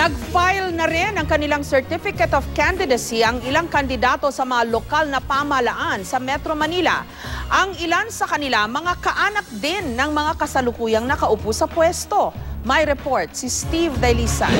Nag-file na rin ang kanilang Certificate of Candidacy ang ilang kandidato sa mga lokal na pamalaan sa Metro Manila. Ang ilan sa kanila mga kaanak din ng mga kasalukuyang nakaupo sa pwesto. May report si Steve Dailisan.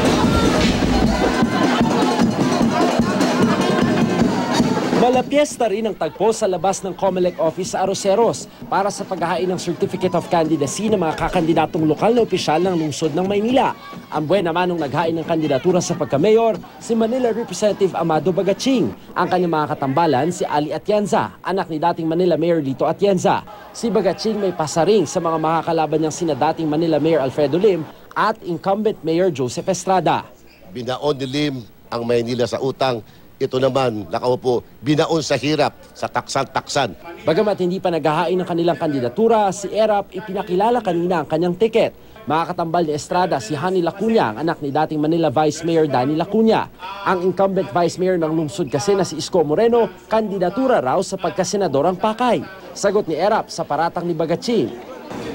Malapiesta rin ang tagpo sa labas ng COMELEC office sa Aroseros para sa paghahain ng Certificate of Candidacy ng mga kakandidatong lokal na opisyal ng lungsod ng Maynila. Ang buwan naman nung naghain ng kandidatura sa pagka-mayor, si Manila Representative Amado Bagaching. Ang kanyang mga katambalan, si Ali Atienza, anak ni dating Manila Mayor Lito Atienza. Si Bagaching may pasaring sa mga makakalaban niyang sina dating Manila Mayor Alfredo Lim at incumbent Mayor Joseph Estrada. binaon ni Lim ang Maynila sa utang. Ito naman, nakaupo, binaon sa hirap, sa taksan-taksan. Bagamat hindi pa naghahain ng kanilang kandidatura, si Erap ipinakilala kanina ang kanyang tiket. Makakatambal ni Estrada si Hani Lacuna, ang anak ni dating Manila Vice Mayor Danny Lacuna. Ang incumbent Vice Mayor ng lungsod kasi na si Isko Moreno, kandidatura raw sa pagkasenador ang pakay. Sagot ni Erap sa paratang ni Bagaching.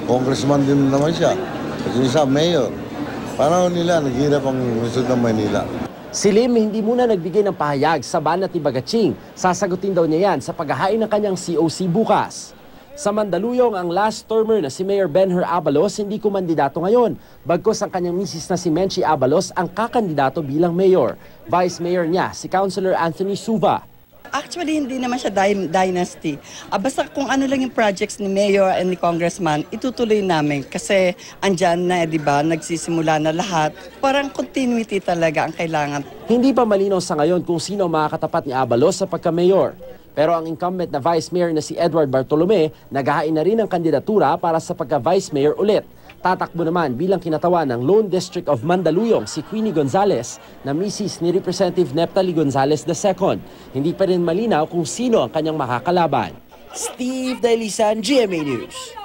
Congressman din naman siya. Kasi siya, mayor. Parang nila, naghirap ang lungsod ng Manila. Si Lim hindi muna nagbigay ng pahayag sa banat ni Bagaching. Sasagutin daw niya yan sa paghahain ng kanyang COC bukas. Sa Mandaluyong, ang last termer na si Mayor Benher Abalos hindi kumandidato ngayon. Bagkos ang kanyang misis na si Menchi Abalos ang kakandidato bilang mayor. Vice Mayor niya, si Councilor Anthony Suva. Actually, hindi naman siya dy- dynasty. Ah, basta kung ano lang yung projects ni Mayor and ni Congressman, itutuloy namin. Kasi andyan na, eh, di ba, nagsisimula na lahat. Parang continuity talaga ang kailangan. Hindi pa malinaw sa ngayon kung sino makakatapat ni Abalos sa pagka-mayor. Pero ang incumbent na vice mayor na si Edward Bartolome, naghahain na rin ng kandidatura para sa pagka-vice mayor ulit. Tatakbo naman bilang kinatawan ng Lone District of Mandaluyong si Queenie Gonzales na misis ni Representative Neptali Gonzales II. Hindi pa rin malinaw kung sino ang kanyang makakalaban. Steve Dailisan, GMA News.